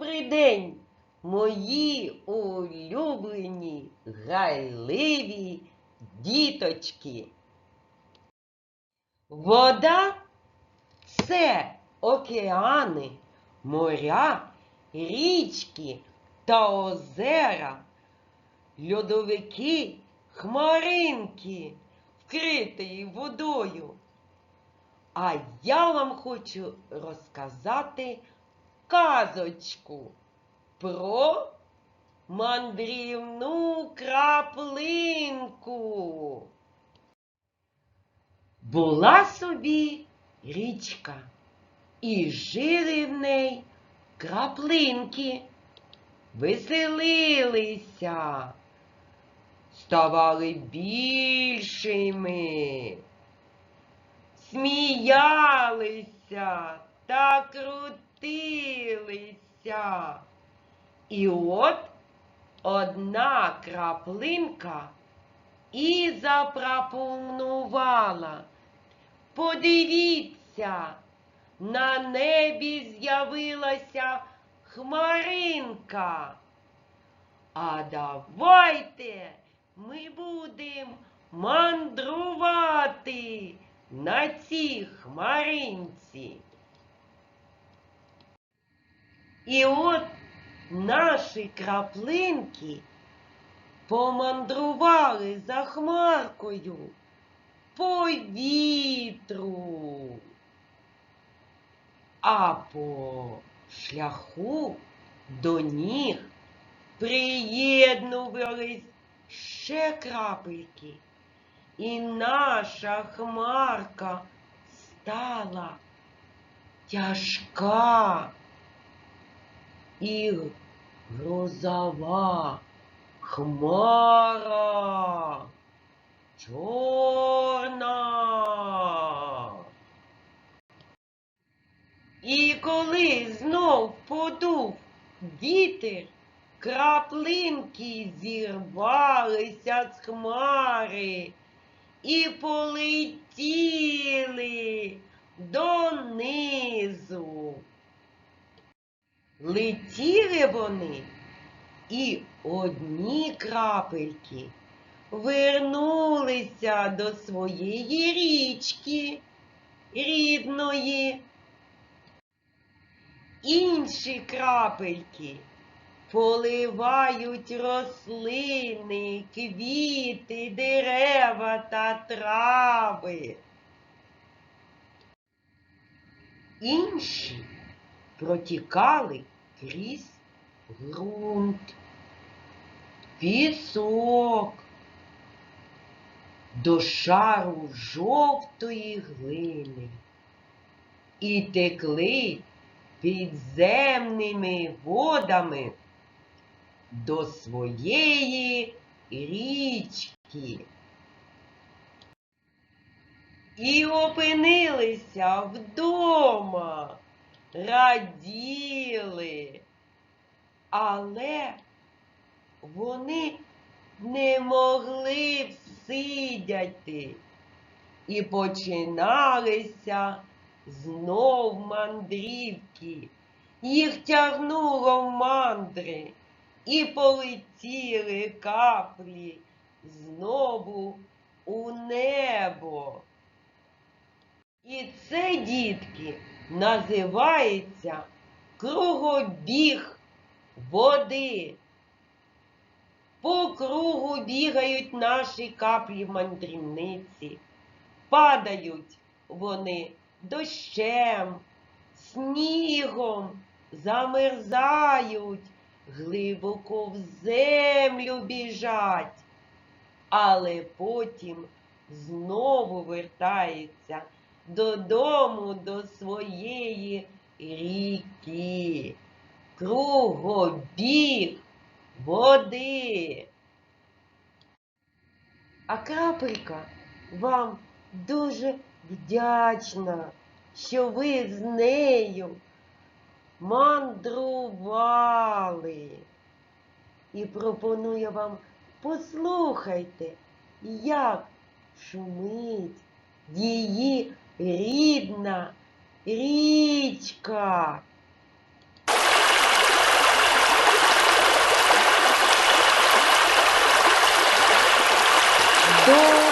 Добрий день, мої улюблені, гайливі діточки. Вода це океани, моря, річки та озера, льодовики, хмаринки, вкриті водою. А я вам хочу розказати казочку про мандрівну краплинку. Була собі річка, і жили в ней краплинки, веселилися, ставали більшими сміялися та крутилися. І от одна краплинка і запропонувала. Подивіться, на небі з'явилася хмаринка. А давайте ми будемо мандрувати на цій хмаринці. І от наші краплинки помандрували за хмаркою по вітру, а по шляху до ніг приєднувались ще крапельки. І наша хмарка стала тяжка і грозова хмара чорна. І коли знов подув вітер, краплинки зірвалися з хмари і полетіли донизу. Летіли вони, і одні крапельки вернулися до своєї річки рідної. Інші крапельки поливають рослини, квіти, дерева та трави. Інші протікали крізь ґрунт, пісок. До шару жовтої глини. І текли підземними водами до своєї річки. І опинилися вдома, раділи, але вони не могли всидяти і починалися знов мандрівки. Їх тягнуло в мандри і полетіли каплі знову у небо. І це, дітки, називається кругобіг води. По кругу бігають наші каплі мандрівниці, падають вони дощем, снігом, замерзають, глибоко в землю біжать, але потім знову вертаються додому до своєї ріки. Кругобіг води. А крапелька вам дуже вдячна, що ви з нею мандрували. І пропонує вам послухайте, як шумить її рідна річка. До